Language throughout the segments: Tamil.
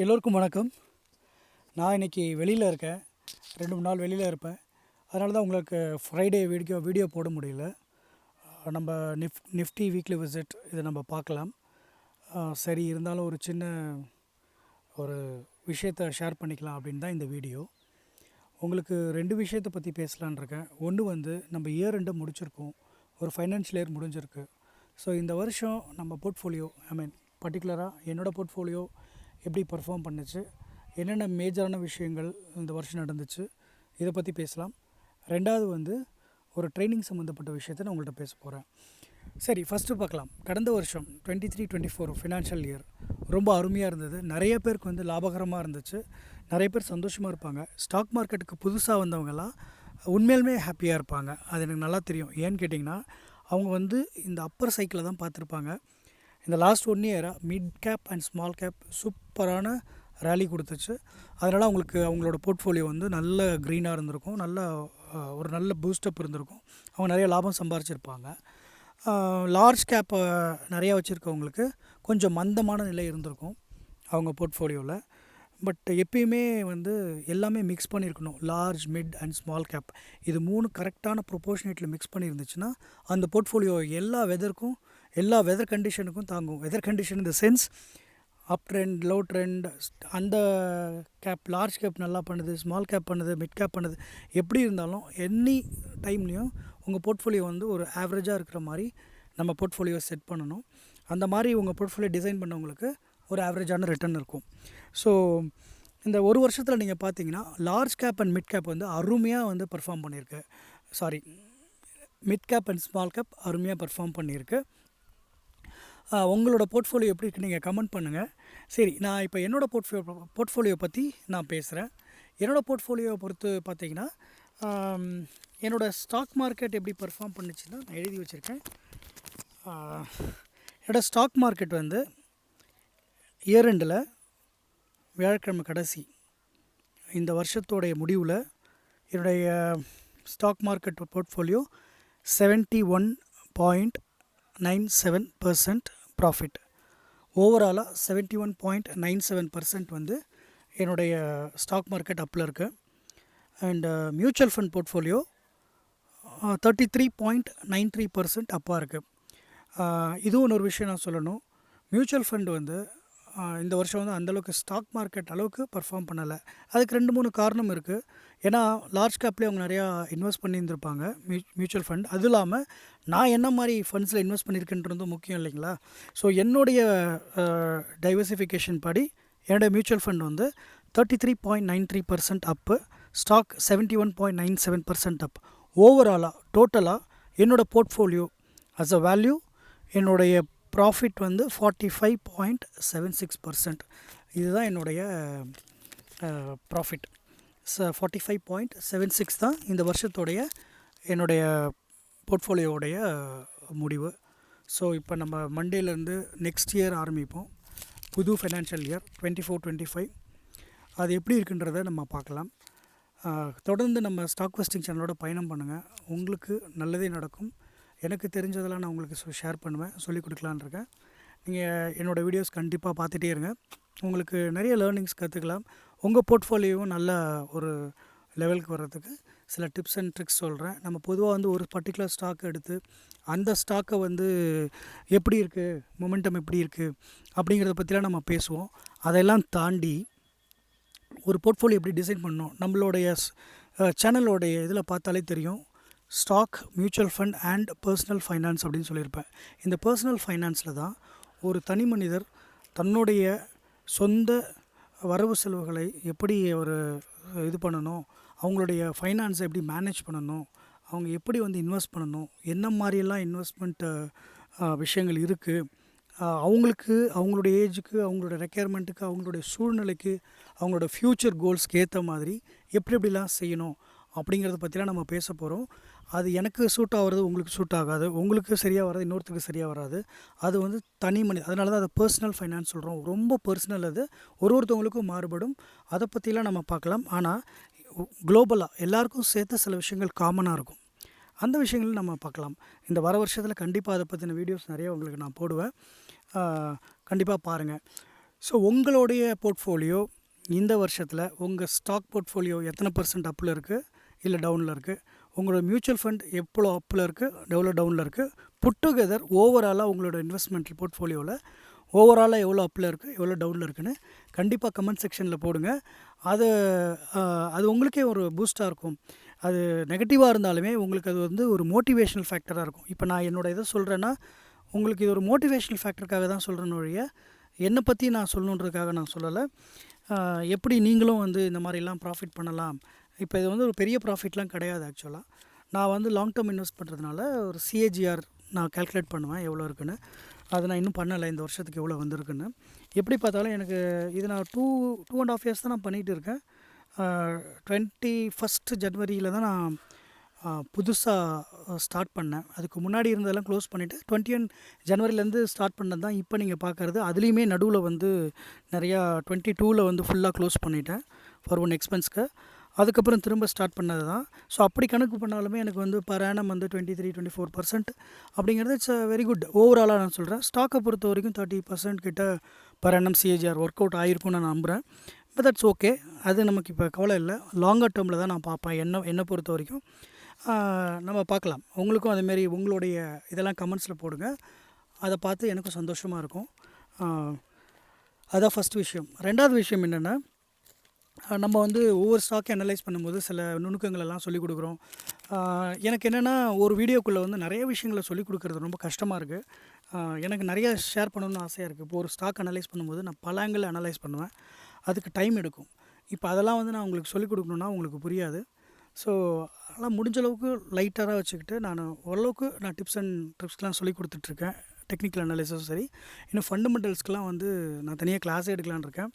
எல்லோருக்கும் வணக்கம். நான் இன்றைக்கி வெளியில் இருக்கேன். ரெண்டு மூணு நாள் வெளியில் இருப்பேன். அதனால தான் உங்களுக்கு ஃப்ரைடே வீடியோ வீடியோ போட முடியல. நம்ம நிஃப் நிஃப்டி வீக்லி விசிட் இதை நம்ம பார்க்கலாம். சரி இருந்தாலும் ஒரு சின்ன ஒரு விஷயத்தை ஷேர் பண்ணிக்கலாம் அப்படின்னு தான் இந்த வீடியோ உங்களுக்கு ரெண்டு விஷயத்தை பற்றி பேசலான்னு இருக்கேன். ஒன்று வந்து நம்ம இயர் ரெண்டு முடிச்சிருக்கோம். ஒரு ஃபைனான்ஷியல் இயர் முடிஞ்சிருக்கு. ஸோ இந்த வருஷம் நம்ம போர்ட்ஃபோலியோ ஐ மீன் பர்டிகுலராக என்னோடய போர்ட்ஃபோலியோ எப்படி பர்ஃபார்ம் பண்ணுச்சு என்னென்ன மேஜரான விஷயங்கள் இந்த வருஷம் நடந்துச்சு இதை பற்றி பேசலாம். ரெண்டாவது வந்து ஒரு ட்ரைனிங் சம்மந்தப்பட்ட விஷயத்தை நான் உங்கள்கிட்ட பேச போகிறேன் சரி ஃபஸ்ட்டு பார்க்கலாம். கடந்த வருஷம் twenty three twenty four financial year ரொம்ப அருமையாக இருந்தது. நிறைய பேருக்கு வந்து லாபகரமாக இருந்துச்சு. நிறைய பேர் சந்தோஷமாக இருப்பாங்க. ஸ்டாக் மார்க்கெட்டுக்கு புதுசாக வந்தவங்கலாம் உண்மையிலுமே ஹாப்பியாக இருப்பாங்க. அது எனக்கு நல்லா தெரியும். ஏன்னு கேட்டிங்கன்னா அவங்க வந்து இந்த அப்பர் சைக்கிளை தான் பார்த்துருப்பாங்க. இந்த last one இயராக mid cap and small cap சூப்பரான ரேலி கொடுத்துச்சு. அதனால் அவங்களுக்கு அவங்களோட போர்ட்ஃபோலியோ வந்து நல்ல க்ரீனாக இருந்திருக்கும். நல்ல ஒரு நல்ல பூஸ்டப் இருந்திருக்கும். அவங்க நிறைய லாபம் சம்பாரிச்சிருப்பாங்க. லார்ஜ் கேப்பை நிறையா வச்சுருக்கவங்களுக்கு கொஞ்சம் மந்தமான நிலை இருந்திருக்கும் அவங்க போர்ட்ஃபோலியோவில் பட் எப்பயுமே வந்து எல்லாமே மிக்ஸ் பண்ணியிருக்கணும் large mid and small cap இது மூணு கரெக்டான ப்ரொபோர்ஷனேட்டில் மிக்ஸ் பண்ணியிருந்துச்சுன்னா அந்த போர்ட்ஃபோலியோ எல்லா வெதருக்கும் எல்லா வெதர் கண்டிஷனுக்கும் தாங்கும். வெதர் கண்டிஷன் இந்த sense up trend low trend அந்த கேப் லார்ஜ் கேப் நல்லா பண்ணுது ஸ்மால் கேப் பண்ணுது மிட் கேப் பண்ணுது. எப்படி இருந்தாலும் எனி டைம்லேயும் உங்கள் போர்ட்ஃபோலியோ வந்து ஒரு ஆவரேஜாக இருக்கிற மாதிரி நம்ம போர்ட்ஃபோலியோ செட் பண்ணணும். அந்த மாதிரி உங்கள் போர்ட்ஃபோலியோ டிசைன் பண்ணவங்களுக்கு ஒரு ஆவரேஜான ரிட்டர்ன் இருக்கும். ஸோ இந்த ஒரு வருஷத்தில் நீங்கள் பார்த்தீங்கன்னா large cap and mid cap வந்து அருமையாக வந்து பெர்ஃபார்ம் பண்ணியிருக்கு. Sorry mid cap and small cap அருமையாக பெர்ஃபார்ம் பண்ணியிருக்கு. உங்களோட போர்ட்ஃபோலியோ எப்படி இருக்கு நீங்கள் கமெண்ட் பண்ணுங்கள் சரி நான் இப்போ என்னோடய போர்ட்ஃபோலியோ போர்ட்ஃபோலியோ பற்றி நான் பேசுகிறேன் என்னோடய போர்ட்ஃபோலியோ பொறுத்து பார்த்தீங்கன்னா என்னோடய ஸ்டாக் மார்க்கெட் எப்படி பெர்ஃபார்ம் பண்ணுச்சுன்னா நான் எழுதி வச்சுருக்கேன். என்னோடய ஸ்டாக் மார்க்கெட் வந்து இயர் ரெண்டில் வியாழக்கிழமை கடைசி இந்த வருஷத்தோடைய முடிவில் என்னுடைய stock market portfolio seventy one point nine seven percent profit ஓவராலாக seventy one point nine seven percent வந்து என்னுடைய ஸ்டாக் மார்க்கெட் அப்பில் இருக்குது and mutual fund portfolio thirty three point nine three percent அப்பாக இருக்குது இதுவும் இன்னொரு விஷயம் நான் சொல்லணும். மியூச்சுவல் ஃபண்ட் வந்து uh, இந்த வருஷம் வந்து அந்தளவுக்கு ஸ்டாக் மார்க்கெட் அளவுக்கு பர்ஃபார்ம் பண்ணலை. அதுக்கு ரெண்டு மூணு காரணம் இருக்குது ஏன்னா லார்ஜ் கேப்லேயே அவங்க நிறையா இன்வெஸ்ட் பண்ணியிருந்திருப்பாங்க மியூ மியூச்சுவல் ஃபண்ட் அதுவும் இல்லாமல் நான் என்ன மாதிரி ஃபண்ட்ஸில் இன்வெஸ்ட் பண்ணியிருக்கேன்றதும் முக்கியம் இல்லைங்களா? ஸோ என்னுடைய டைவர்சிஃபிகேஷன் படி என்னுடைய மியூச்சுவல் ஃபண்ட் வந்து thirty three point nine three percent up stock seventy one point nine seven percent up ஓவராலாக டோட்டலாக என்னோடய போர்ட்ஃபோலியோ அஸ் அ வேல்யூ என்னுடைய ப்ராஃபிட் வந்து forty five point seven six percent இதுதான் என்னுடைய ப்ராஃபிட் ச forty five point seven six தான் இந்த வருஷத்தோடைய என்னுடைய போர்ட்ஃபோலியோடைய முடிவு. ஸோ இப்போ நம்ம மண்டேலேருந்து நெக்ஸ்ட் இயர் ஆரம்பிப்போம். புது financial year twenty four twenty five அது எப்படி இருக்குன்றத நம்ம பார்க்கலாம். தொடர்ந்து நம்ம ஸ்டாக் வெஸ்டிங் சேனலோட பயணம் பண்ணுங்கள் உங்களுக்கு நல்லதே நடக்கும். எனக்கு தெரிஞ்சதெல்லாம் நான் உங்களுக்கு ஷேர் பண்ணுவேன். சொல்லிக் கொடுக்கலான்னு இருக்கேன். நீங்கள் என்னோடய வீடியோஸ் கண்டிப்பாக பார்த்துட்டே இருங்க. உங்களுக்கு நிறைய லேர்னிங்ஸ் கற்றுக்கலாம் உங்கள் போர்ட்ஃபோலியோவும் நல்ல ஒரு லெவலுக்கு வர்றதுக்கு சில டிப்ஸ் அண்ட் ட்ரிக்ஸ் சொல்கிறேன் நம்ம பொதுவாக வந்து ஒரு பர்டிகுலர் ஸ்டாக் எடுத்து அந்த ஸ்டாக்கை வந்து எப்படி இருக்குது மொமெண்டம் எப்படி இருக்குது அப்படிங்கிறத பற்றிலாம் நம்ம பேசுவோம். அதையெல்லாம் தாண்டி ஒரு போர்ட்ஃபோலியோ எப்படி டிசைன் பண்ணணும் நம்மளுடைய சேனலோடைய இதில் பார்த்தாலே தெரியும். Stock mutual fund and personal finance அப்படின்னு சொல்லியிருப்பேன். இந்த பர்சனல் ஃபைனான்ஸில் தான் ஒரு தனி மனிதர் தன்னுடைய சொந்த வரவு செலவுகளை எப்படி ஒரு இது பண்ணணும்? அவங்களுடைய ஃபைனான்ஸை எப்படி மேனேஜ் பண்ணணும்? அவங்க எப்படி வந்து இன்வெஸ்ட் பண்ணணும்? என்ன மாதிரியெல்லாம் இன்வெஸ்ட்மெண்ட் விஷயங்கள் இருக்குது அவங்களுக்கு அவங்களுடைய ஏஜுக்கு அவங்களோட ரெக்குயர்மெண்ட்டுக்கு அவங்களுடைய சூழ்நிலைக்கு அவங்களோட ஃப்யூச்சர் கோல்ஸ்க்கு ஏற்ற மாதிரி எப்படி எப்படிலாம் செய்யணும்? அப்படிங்கிறத பற்றிலாம் நம்ம பேச போகிறோம் அது எனக்கு சூட் ஆகிறது உங்களுக்கு சூட் ஆகாது. உங்களுக்கு சரியாக வராது இன்னொருத்தருக்கு சரியாக வராது. அது வந்து தனி மனித அதனால தான் அதை பர்சனல் ஃபைனான்ஸ் சொல்கிறோம் ரொம்ப பர்சனல் அது. ஒரு ஒருத்தவங்களுக்கும் மாறுபடும். அதை பற்றிலாம் நம்ம பார்க்கலாம். ஆனால் குளோபலாக எல்லாருக்கும் சேர்த்து சில விஷயங்கள் காமனாக இருக்கும். அந்த விஷயங்களும் நம்ம பார்க்கலாம். இந்த வர வருஷத்தில் கண்டிப்பாக அதை பற்றின வீடியோஸ் நிறைய உங்களுக்கு நான் போடுவேன். கண்டிப்பாக பாருங்கள் ஸோ உங்களுடைய போர்ட்ஃபோலியோ இந்த வருஷத்தில் உங்கள் ஸ்டாக் போர்ட்ஃபோலியோ எத்தனை பர்சன்ட் அப்பில் இருக்குது இல்லை டவுனில் இருக்குது உங்களோட மியூச்சுவல் ஃபண்ட் எவ்வளோ அப்பில் இருக்குது எவ்வளோ டவுனில் இருக்குது புட் டுகெதர் ஓவராலாக உங்களோட இன்வெஸ்ட்மெண்ட் போர்ட்ஃபோலியோவில் ஓவராலாக எவ்வளோ அப்பில் இருக்குது எவ்வளோ டவுனில் இருக்குன்னு கண்டிப்பாக கமெண்ட் செக்ஷனில் போடுங்க. அது அது உங்களுக்கே ஒரு பூஸ்ட்டாக இருக்கும். அது நெகட்டிவாக இருந்தாலுமே உங்களுக்கு அது வந்து ஒரு மோட்டிவேஷனல் ஃபேக்டராக இருக்கும். இப்போ நான் என்னோட இதை சொல்கிறேன்னா உங்களுக்கு இது ஒரு மோட்டிவேஷனல் ஃபேக்டருக்காக தான் சொல்கிறேன்னு ஒழிய என்னை பற்றி நான் சொல்லணுன்றதுக்காக நான் சொல்லலை. எப்படி நீங்களும் வந்து இந்த மாதிரிலாம் ப்ராஃபிட் பண்ணலாம் இப்போ இது வந்து ஒரு பெரிய ப்ராஃபிட்லாம் கிடையாது ஆக்சுவலாக நான் வந்து லாங் டேர்ம் இன்வெஸ்ட் பண்ணுறதுனால ஒரு சிஏஜிஆர் நான் கால்குலேட் பண்ணுவேன் எவ்வளோ இருக்குன்னு. அது நான் இன்னும் பண்ணலை இந்த வருஷத்துக்கு எவ்வளோ வந்திருக்குன்னு. எப்படி பார்த்தாலும் எனக்கு இது நான் two two and half years தான் நான் பண்ணிகிட்டு இருக்கேன். டுவெண்ட்டி ஃபஸ்ட்டு ஜனவரியில் தான் நான் புதுசாக ஸ்டார்ட் பண்ணேன். அதுக்கு முன்னாடி இருந்ததெல்லாம் க்ளோஸ் பண்ணிவிட்டு டுவெண்ட்டி ஒன் ஜனவரிலேருந்து ஸ்டார்ட் பண்ணது தான் இப்போ நீங்கள் பார்க்குறது. அதுலேயுமே நடுவில் வந்து நிறையா டுவெண்ட்டி டூவில் வந்து ஃபுல்லாக க்ளோஸ் பண்ணிட்டேன் ஃபார் ஒன் எக்ஸ்பென்ஸ்க்கு அதுக்கப்புறம் திரும்ப ஸ்டார்ட் பண்ணது தான். ஸோ அப்படி கணக்கு பண்ணாலுமே எனக்கு வந்து பர் ஆனம் வந்து twenty three twenty four percent அப்படிங்கிறது இட்ஸ் வெரி குட் ஓவராலாக நான் சொல்கிறேன் ஸ்டாக்கை பொறுத்த வரைக்கும் தேர்ட்டி பர்சன்ட் கிட்ட per annum CAGR work out ஆகிருக்கும்னு நான் நம்புகிறேன் பட் தட்ஸ் ஓகே அது நமக்கு இப்போ கவலை இல்லை. லாங்கர் டேர்மில் தான் நான் பார்ப்பேன். என்ன என்னை பொறுத்த வரைக்கும். நம்ம பார்க்கலாம். உங்களுக்கும் அதேமாரி உங்களுடைய இதெல்லாம் கமெண்ட்ஸில் போடுங்க. அதை பார்த்து எனக்கும் சந்தோஷமாக இருக்கும். அதான் ஃபஸ்ட் விஷயம். ரெண்டாவது விஷயம் என்னென்னா நம்ம வந்து ஒவ்வொரு ஸ்டாக்கை அனலைஸ் பண்ணும்போது சில நுணுக்கங்களெல்லாம் சொல்லிக் கொடுக்குறோம். எனக்கு என்னென்னா ஒரு வீடியோக்குள்ளே வந்து நிறைய விஷயங்களை சொல்லிக் கொடுக்குறது ரொம்ப கஷ்டமாக இருக்குது எனக்கு நிறைய ஷேர் பண்ணணும்னு ஆசையாக இருக்குது இப்போ ஒரு ஸ்டாக் அனலைஸ் பண்ணும்போது நான் பல ஆங்கிள் அனலைஸ் பண்ணுவேன். அதுக்கு டைம் எடுக்கும். இப்போ அதெல்லாம் வந்து நான் உங்களுக்கு சொல்லிக் கொடுக்கணுன்னா உங்களுக்கு புரியாது. ஸோ அதெல்லாம் முடிஞ்ச அளவுக்கு லைட்டாக வச்சுக்கிட்டு நான் ஓரளவுக்கு நான் டிப்ஸ் அண்ட் ட்ரிப்ஸ்க்கெலாம் சொல்லி கொடுத்துட்ருக்கேன் டெக்னிக்கல் அனலைஸும் சரி. இன்னும் ஃபண்டமெண்டல்ஸ்க்கெலாம் வந்து நான் தனியாக கிளாஸே எடுக்கலான்னு இருக்கேன்.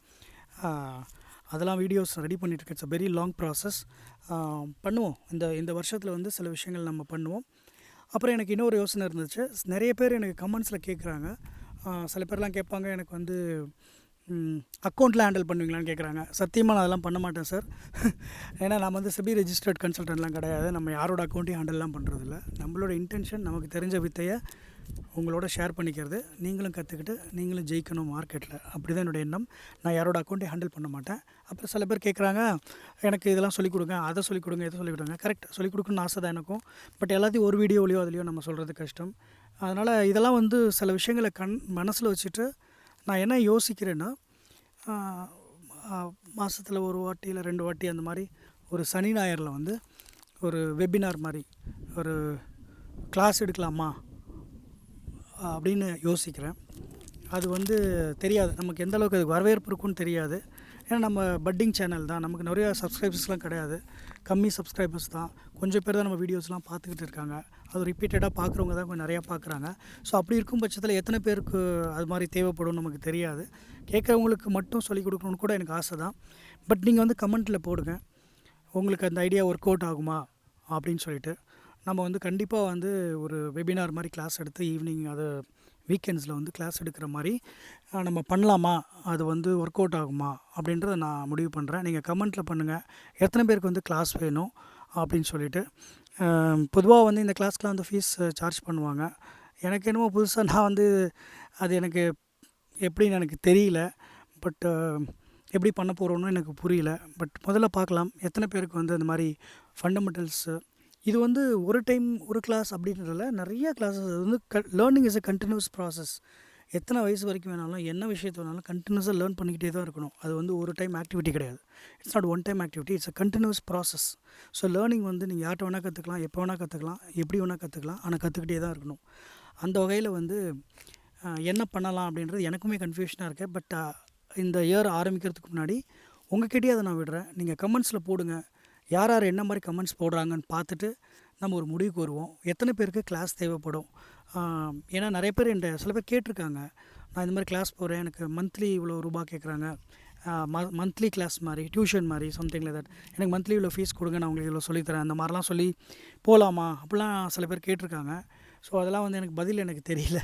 அதெல்லாம் வீடியோஸ் ரெடி பண்ணிட்டு it's a very long process பண்ணுவோம். இந்த இந்த வருஷத்தில் வந்து சில விஷயங்கள் நம்ம பண்ணுவோம். அப்புறம் எனக்கு இன்னொரு யோசனை இருந்துச்சு. நிறைய பேர் எனக்கு கமெண்ட்ஸில் கேட்குறாங்க சில பேர்லாம் கேட்பாங்க எனக்கு வந்து அக்கௌண்ட்டில் ஹேண்டில் பண்ணுவீங்களான்னு கேட்குறாங்க சத்தியமாக நான் அதெல்லாம் பண்ண மாட்டேன் சார் ஏன்னா நம்ம வந்து செபி ரெஜிஸ்டர்ட் கன்சல்டன்ட்லாம் கிடையாது. நம்ம யாரோட அக்கௌண்ட்டையும் ஹேண்டில்லாம் பண்ணுறதில்ல நம்மளோட இன்டென்ஷன் நமக்கு தெரிஞ்ச வித்தையை உங்களோட ஷேர் பண்ணிக்கிறது. நீங்களும் கற்றுக்கிட்டு நீங்களும் ஜெயிக்கணும் மார்க்கெட்டில் அப்படி தான் என்னோட எண்ணம். நான் யாரோட அக்கௌண்ட்டையும் ஹேண்டில் பண்ண மாட்டேன். அப்புறம் சில பேர் கேட்குறாங்க எனக்கு இதெல்லாம் சொல்லிக் கொடுங்க அதை சொல்லிக் கொடுங்க இதை சொல்லிக் கொடுங்க. கரெக்ட் சொல்லிக் கொடுக்கணும்னு ஆசை தான் எனக்கும். பட் எல்லாத்தையும் ஒரு வீடியோலையோ அதுலேயோ நம்ம சொல்கிறது கஷ்டம். அதனால் இதெல்லாம் வந்து சில விஷயங்களை கண் மனசில் வச்சுட்டு நான் என்ன யோசிக்கிறேன்னா மாதத்தில் ஒரு வாட்டி இல்லை ரெண்டு வாட்டி அந்த மாதிரி ஒரு சனி ஞாயிறில் வந்து ஒரு வெபினார் மாதிரி ஒரு கிளாஸ் எடுக்கலாமா? அப்படின்னு யோசிக்கிறேன். அது வந்து தெரியாது. நமக்கு எந்த அளவுக்கு அதுக்கு வரவேற்பு இருக்குன்னு தெரியாது. ஏன்னா நம்ம பட்டிங் சேனல் தான். நமக்கு நிறையா சப்ஸ்கிரைபர்ஸ்லாம் கிடையாது. கம்மி சப்ஸ்கிரைபர்ஸ் தான். கொஞ்சம் பேர் தான் நம்ம வீடியோஸ்லாம் பார்த்துக்கிட்டு இருக்காங்க. அது ரிப்பீட்டடாக பார்க்குறவங்க தான் கொஞ்சம் நிறையா பார்க்குறாங்க. ஸோ அப்படி இருக்கும் பட்சத்தில் எத்தனை பேருக்கு அது மாதிரி தேவைப்படும் நமக்கு தெரியாது. கேட்குறவங்களுக்கு மட்டும் சொல்லிக் கொடுக்கணுன்னு கூட எனக்கு ஆசை தான். பட் நீங்கள் வந்து கமெண்ட்டில் போடுங்க. உங்களுக்கு அந்த ஐடியா ஒர்க் அவுட் ஆகுமா? அப்படின்னு சொல்லிட்டு. நம்ம வந்து கண்டிப்பாக வந்து ஒரு வெபினார் மாதிரி கிளாஸ் எடுத்து ஈவினிங் அது வீக்கெண்ட்ஸில் வந்து கிளாஸ் எடுக்கிற மாதிரி நம்ம பண்ணலாமா? அது வந்து ஒர்க் அவுட் ஆகுமா? அப்படின்றத நான் முடிவு பண்ணுறேன் நீங்கள் கமெண்ட்டில் பண்ணுங்கள் எத்தனை பேருக்கு வந்து கிளாஸ் வேணும்? அப்படின்னு சொல்லிட்டு பொதுவாக வந்து இந்த கிளாஸ்க்கெலாம் வந்து ஃபீஸ் சார்ஜ் பண்ணுவாங்க. எனக்கு என்னமோ புதுசாக நான் வந்து அது எனக்கு எப்படின்னு எனக்கு தெரியல. பட் எப்படி பண்ண போகிறோன்னு எனக்கு புரியல. பட் முதல்ல பார்க்கலாம். எத்தனை பேருக்கு வந்து அந்த மாதிரி ஃபண்டமெண்டல்ஸு இது வந்து ஒரு டைம் ஒரு கிளாஸ் அப்படின்றதுல நிறைய கிளாஸஸ் அது வந்து க learning is a continuous process எத்தனை வயசு வரைக்கும் வேணாலும் என்ன விஷயத்த வேணாலும் கண்டினியூஸாக லேர்ன் பண்ணிக்கிட்டே தான் இருக்கணும். அது வந்து ஒரு டைம் ஆக்டிவிட்டி கிடையாது. It's not one time activity it's a continuous process so learning வந்து நீங்கள் யார்கிட்ட வேணால் கற்றுக்கலாம் எப்போ வேணால் கற்றுக்கலாம் எப்படி வேணால் கற்றுக்கலாம் ஆனால் கற்றுக்கிட்டே தான் இருக்கணும். அந்த வகையில் வந்து என்ன பண்ணலாம் அப்படின்றது எனக்குமே கன்ஃபியூஷனாக இருக்குது பட் இந்த இயர் ஆரம்பிக்கிறதுக்கு முன்னாடி உங்ககிட்டயே அதை நான் விடுறேன். நீங்கள் கமெண்ட்ஸில் போடுங்கள் யார் யார் என்ன மாதிரி கமெண்ட்ஸ் போடுறாங்கன்னு பார்த்துட்டு நம்ம ஒரு முடிவுக்கு வருவோம். எத்தனை பேருக்கு கிளாஸ் தேவைப்படும்? ஏன்னா நிறைய பேர் என்கிட்ட சில பேர் கேட்டிருக்காங்க. நான் இந்த மாதிரி கிளாஸ் போகிறேன் எனக்கு மந்த்லி இவ்வளோ ரூபா கேட்குறாங்க. ம மந்த்லி கிளாஸ் மாதிரி டியூஷன் மாதிரி சம்திங் லைக் தட் எனக்கு மந்த்லி இவ்வளோ ஃபீஸ் கொடுங்க நான் உங்களுக்கு இவ்வளோ சொல்லித்தரேன். அந்த மாதிரிலாம் சொல்லி போகலாமா அப்படிலாம் சில பேர் கேட்டிருக்காங்க. ஸோ அதெல்லாம் வந்து எனக்கு பதில் எனக்கு தெரியல.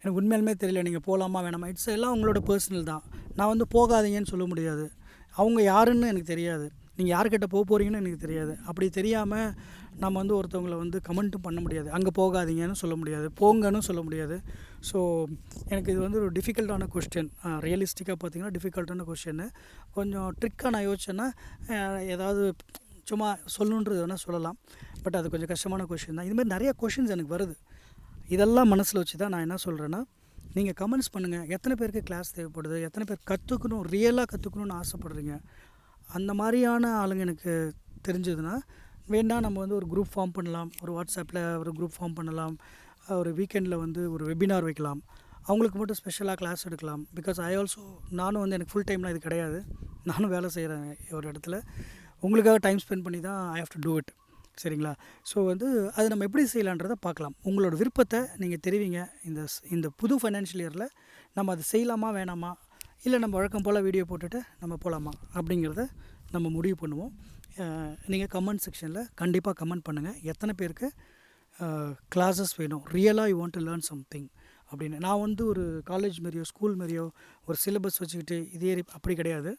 எனக்கு உண்மையாலுமே தெரியல. நீங்கள் போகலாமா வேணாமா? இட்ஸ் எல்லாம் உங்களோட பர்சனல் தான். நான் வந்து போகாதீங்கன்னு சொல்ல முடியாது. அவங்க யாருன்னு எனக்கு தெரியாது. நீங்கள் யார்கிட்ட போக போகிறீங்கன்னு எனக்கு தெரியாது. அப்படி தெரியாமல் நம்ம வந்து ஒருத்தவங்களை வந்து கமெண்ட்டும் பண்ண முடியாது. அங்கே போகாதீங்கன்னு சொல்ல முடியாது. போங்கன்னு சொல்ல முடியாது. ஸோ எனக்கு இது வந்து ஒரு டிஃபிகல்ட்டான கொஸ்டின் ரியலிஸ்டிக்காக பார்த்தீங்கன்னா டிஃபிகல்ட்டான கொஸ்டின் கொஞ்சம் ட்ரிக்காக நான் யோசிச்சேன்னா ஏதாவது சும்மா சொல்லணுன்றது வேணால் சொல்லலாம். பட் அது கொஞ்சம் கஷ்டமான கொஷின் தான். இதுமாதிரி நிறைய கொஷின்ஸ் எனக்கு வருது. இதெல்லாம் மனசில் வச்சு தான் நான் என்ன சொல்கிறேன்னா நீங்கள் கமெண்ட்ஸ் பண்ணுங்கள் எத்தனை பேருக்கு கிளாஸ் தேவைப்படுது? எத்தனை பேர் கற்றுக்கணும் ரியலாக கற்றுக்கணும்னு ஆசைப்பட்றீங்க? அந்த மாதிரியான ஆளுங்க எனக்கு தெரிஞ்சதுன்னா வேணால் நம்ம வந்து ஒரு குரூப் ஃபார்ம் பண்ணலாம். ஒரு வாட்ஸ்அப்பில் ஒரு குரூப் ஃபார்ம் பண்ணலாம். ஒரு வீக்கெண்டில் வந்து ஒரு வெபினார் வைக்கலாம். அவங்களுக்கு மட்டும் ஸ்பெஷலாக கிளாஸ் எடுக்கலாம். பிகாஸ் ஐ ஆல்சோ நானும் வந்து எனக்கு ஃபுல் டைம்லாம் இது கிடையாது. நானும் வேலை செய்கிறேன் ஒரு இடத்துல. உங்களுக்காக டைம் ஸ்பெண்ட் பண்ணி தான் I have to do it சரிங்களா? ஸோ வந்து அது நம்ம எப்படி செய்யலான்றதை பார்க்கலாம். உங்களோட விருப்பத்தை நீங்கள் தெரிவிங்க. இந்த இந்த புது ஃபைனான்ஷியல் இயரில் நம்ம அதை செய்யலாமா வேணாமா? இல்லை நம்ம வழக்கம் போல் வீடியோ போட்டுட்டு நம்ம போகலாமா அப்படிங்கிறத நம்ம முடிவு பண்ணுவோம். நீங்கள் கமெண்ட் செக்ஷனில் கண்டிப்பாக கமெண்ட் பண்ணுங்கள். எத்தனை பேருக்கு கிளாஸஸ் வேணும்? ரியலாக you want to learn something அப்படின்னு. நான் வந்து ஒரு காலேஜ் மாரியோ ஸ்கூல் மாரியோ ஒரு சிலபஸ் வச்சுக்கிட்டு இதே அப்படி கிடையாது.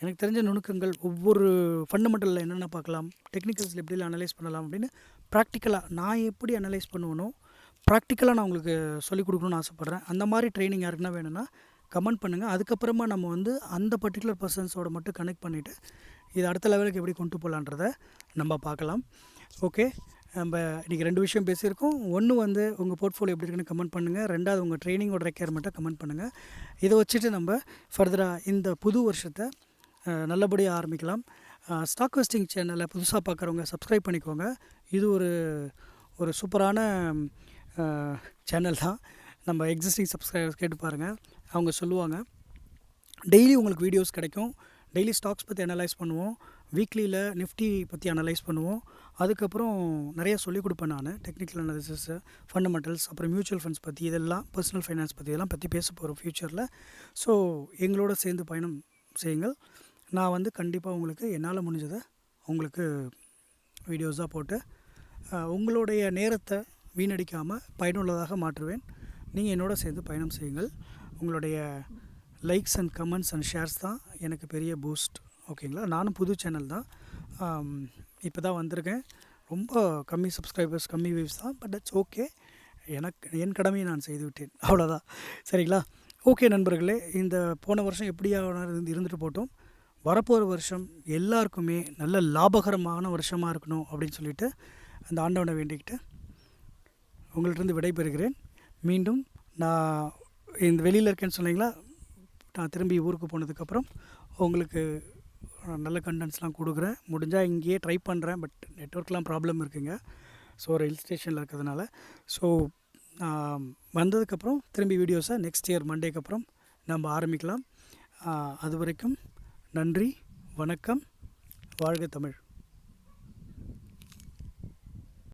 எனக்கு தெரிஞ்ச நுணுக்கங்கள் ஒவ்வொரு ஃபண்டமெண்டலில் என்னென்ன பார்க்கலாம் டெக்னிக்கல்ஸில் எப்படி அனலைஸ் பண்ணலாம் அப்படின்னு ப்ராக்டிக்கலாக நான் எப்படி அனலைஸ் பண்ணுவேனோ ப்ராக்டிக்கலாக நான் உங்களுக்கு சொல்லிக் கொடுக்கணும்னு ஆசைப்பட்றேன். அந்த மாதிரி ட்ரைனிங் யாருக்குன்னா வேணும்னா கமெண்ட் பண்ணுங்கள் அதுக்கப்புறமா நம்ம வந்து அந்த பர்டிகுலர் பர்சன்ஸோட மட்டும் கனெக்ட் பண்ணிவிட்டு இது அடுத்த லெவலுக்கு எப்படி கொண்டு போகலான்றத நம்ம பார்க்கலாம். ஓகே நம்ம இன்றைக்கி ரெண்டு விஷயம் பேசியிருக்கோம். ஒன்று வந்து உங்கள் போர்ட்ஃபோலியோ எப்படி இருக்குன்னு கமெண்ட் பண்ணுங்கள் ரெண்டாவது உங்கள் ட்ரைனிங்கோட ரெக்யர்மெண்ட்டை கமெண்ட் பண்ணுங்கள் இதை வச்சுட்டு நம்ம ஃபர்தராக இந்த புது வருஷத்தை நல்லபடியாக ஆரம்பிக்கலாம். ஸ்டாக் வெஸ்டிங் சேனலை புதுசாக பார்க்குறவங்க சப்ஸ்கிரைப் பண்ணிக்கோங்க. இது ஒரு ஒரு சூப்பரான சேனல் தான். நம்ம எக்ஸிஸ்டிங் சப்ஸ்கிரைபர்ஸ் கேட்டு பாருங்கள் அவங்க சொல்லுவாங்க டெய்லி உங்களுக்கு வீடியோஸ் கிடைக்கும். டெய்லி ஸ்டாக்ஸ் பற்றி அனலைஸ் பண்ணுவோம். வீக்லியில் நிஃப்டி பற்றி அனலைஸ் பண்ணுவோம். அதுக்கப்புறம் நிறைய சொல்லிக் கொடுப்பேன் நான். டெக்னிக்கல் அனாலிசிஸ் ஃபண்டமெண்டல்ஸ் அப்புறம் மியூச்சுவல் ஃபண்ட்ஸ் பற்றி இதெல்லாம் பர்சனல் ஃபைனான்ஸ் பற்றி இதெல்லாம் பற்றி பேச போகிறோம் ஃப்யூச்சரில் ஸோ எங்களோட சேர்ந்து பயணம் செய்யுங்கள். நான் வந்து கண்டிப்பாக உங்களுக்கு என்னால் முடிஞ்சதை உங்களுக்கு வீடியோஸாக போட்டு உங்களுடைய நேரத்தை வீணடிக்காமல் பயனுள்ளதாக மாற்றுவேன். நீங்கள் என்னோட சேர்ந்து பயணம் செய்யுங்கள். உங்களுடைய likes and comments and shares தான் எனக்கு பெரிய பூஸ்ட் ஓகேங்களா நானும் புது சேனல் தான். இப்போ தான் வந்திருக்கேன். ரொம்ப கம்மி சப்ஸ்கிரைபர்ஸ் கம்மி வியூஸ் தான். பட் இட்ஸ் ஓகே எனக்கு என் கடமையை நான் செய்து விட்டேன். அவ்வளோதான் சரிங்களா? ஓகே நண்பர்களே இந்த போன வருஷம் எப்படியா இருந்து இருந்துட்டு போட்டோம். வரப்போகிற வருஷம் எல்லாருக்குமே நல்ல லாபகரமான வருஷமாக இருக்கணும் அப்படின்னு சொல்லிட்டு அந்த ஆண்டவனை வேண்டிக்கிட்டு உங்கள்கிட்ட விடைபெறுகிறேன். மீண்டும் நான் இந்த வெளியில் இருக்கேன்னு சொன்னீங்களா? நான் திரும்பி ஊருக்கு போனதுக்கப்புறம் உங்களுக்கு நல்ல கண்டென்ட்ஸ்லாம் கொடுக்குறேன். முடிஞ்சால் இங்கேயே ட்ரை பண்ணுறேன் பட் நெட்ஒர்க்லாம் ப்ராப்ளம் இருக்குங்க. ஸோ ஒரு ஹில் ஸ்டேஷனில் இருக்கிறதுனால. ஸோ வந்ததுக்கப்புறம் திரும்பி வீடியோஸை நெக்ஸ்ட் இயர் மண்டேக்கு அப்புறம் நம்ம ஆரம்பிக்கலாம். அது வரைக்கும் நன்றி வணக்கம் வாழ்க தமிழ்.